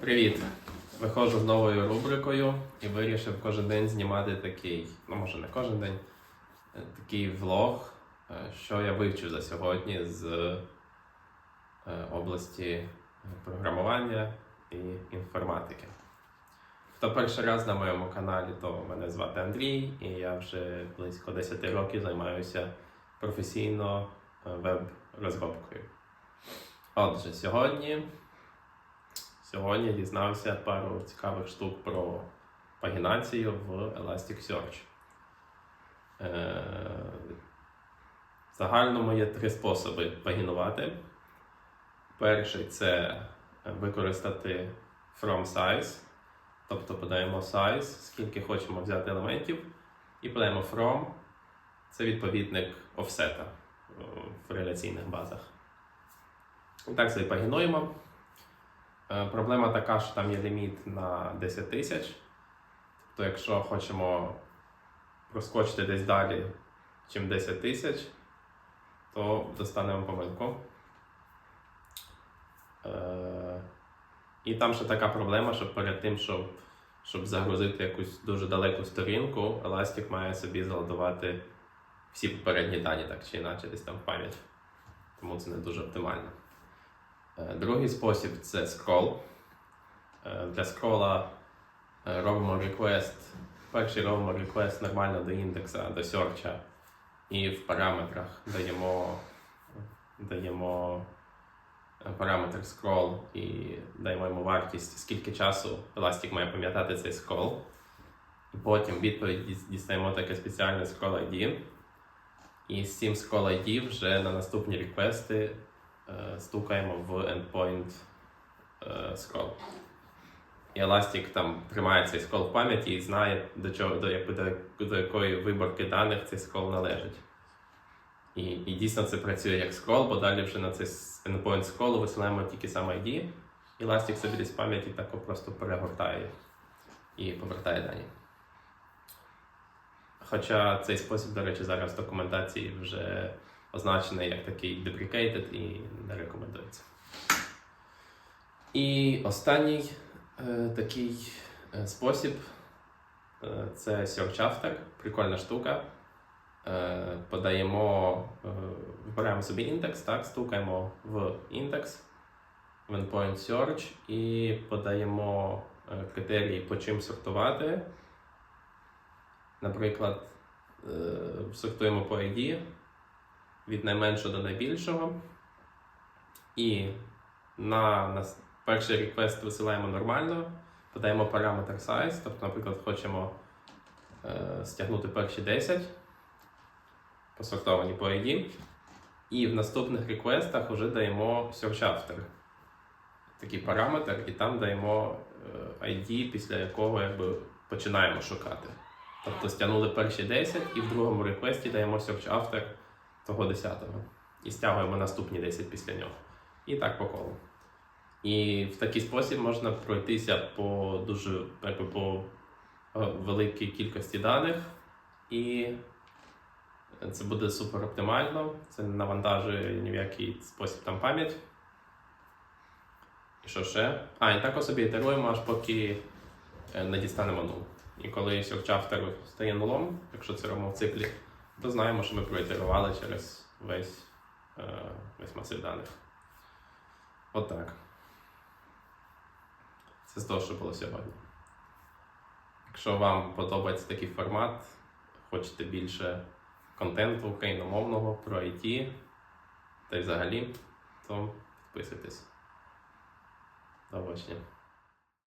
Привіт! Виходжу з новою рубрикою і вирішив кожен день знімати такий, ну може не кожен день, е, такий влог, е, що я вивчив за сьогодні з е, області програмування і інформатики. Хто перший раз на моєму каналі, то мене звати Андрій, і я вже близько 10 років займаюся професійно веб-розробкою. Отже, сьогодні Сьогодні дізнався пару цікавих штук про пагінацію в Elasticsearch. Е, В загальному є три способи пагінувати. Перший це використати from size, тобто подаємо size, скільки хочемо взяти елементів, і подаємо from це відповідник офсета е, в реляційних базах. І так собі пагінуємо. Е, Проблема така, що там є ліміт на 10 тисяч. Тобто, якщо хочемо проскочити десь далі, чим 10 тисяч, то достанемо помилку. Е, І там ще така проблема, що перед тим, щоб, щоб загрузити якусь дуже далеку сторінку, Elastic має собі заладувати всі попередні дані, так чи інакше, десь там в пам'ять. Тому це не дуже оптимально. Другий спосіб це скрол. Е, Для скрола е, робимо request. Перший робимо request нормально до індекса, до search, і в параметрах даємо, даємо е, параметр scroll і даємо йому вартість, скільки часу Elastic має пам'ятати цей scroll. Потім відповідь дістаємо таке спеціальне scroll ID. І з цим scroll ID вже на наступні реквести стукаємо в endpoint е, scroll. І Elastic там тримає цей scroll в пам'яті і знає, до, чого, до, до, до якої виборки даних цей scroll належить. І, і дійсно це працює як scroll, бо далі вже на цей endpoint scroll висилаємо тільки сам ID. І Elastic собі в пам'яті тако просто перегортає і повертає дані. Хоча цей спосіб, до речі, зараз в документації вже означений як такий deprecated і не рекомендується. І останній е, такий е, спосіб е, це Search After. Прикольна штука. Е, подаємо, е, вибираємо собі індекс, так, стукаємо в індекс, в endpoint search і подаємо е, критерії, по чим сортувати. Наприклад, е, сортуємо по ID від найменшого до найбільшого. І на, на перший реквест висилаємо нормально, подаємо параметр size, тобто, наприклад, хочемо е, стягнути перші 10, посортовані по ID. І в наступних реквестах вже даємо search after. Такий параметр, і там даємо е, ID, після якого якби, починаємо шукати. Тобто стягнули перші 10 і в другому реквесті даємо search after того 10-го. І стягуємо наступні 10 після нього. І так по колу. І в такий спосіб можна пройтися по дуже якби, по е, великій кількості даних, і це буде супер оптимально. Це не навантажує ні в який спосіб там пам'ять. І що ще? А, і так собі ітеруємо, аж поки е, не дістанемо нуль. І коли after стає нулом, якщо це робимо в циклі, то знаємо, що ми проітерували через весь, е, весь масив даних. Отак. Це з того, що було сьогодні. Якщо вам подобається такий формат, хочете більше контенту україномовного про IT та й взагалі, то підписуйтесь. До побачення.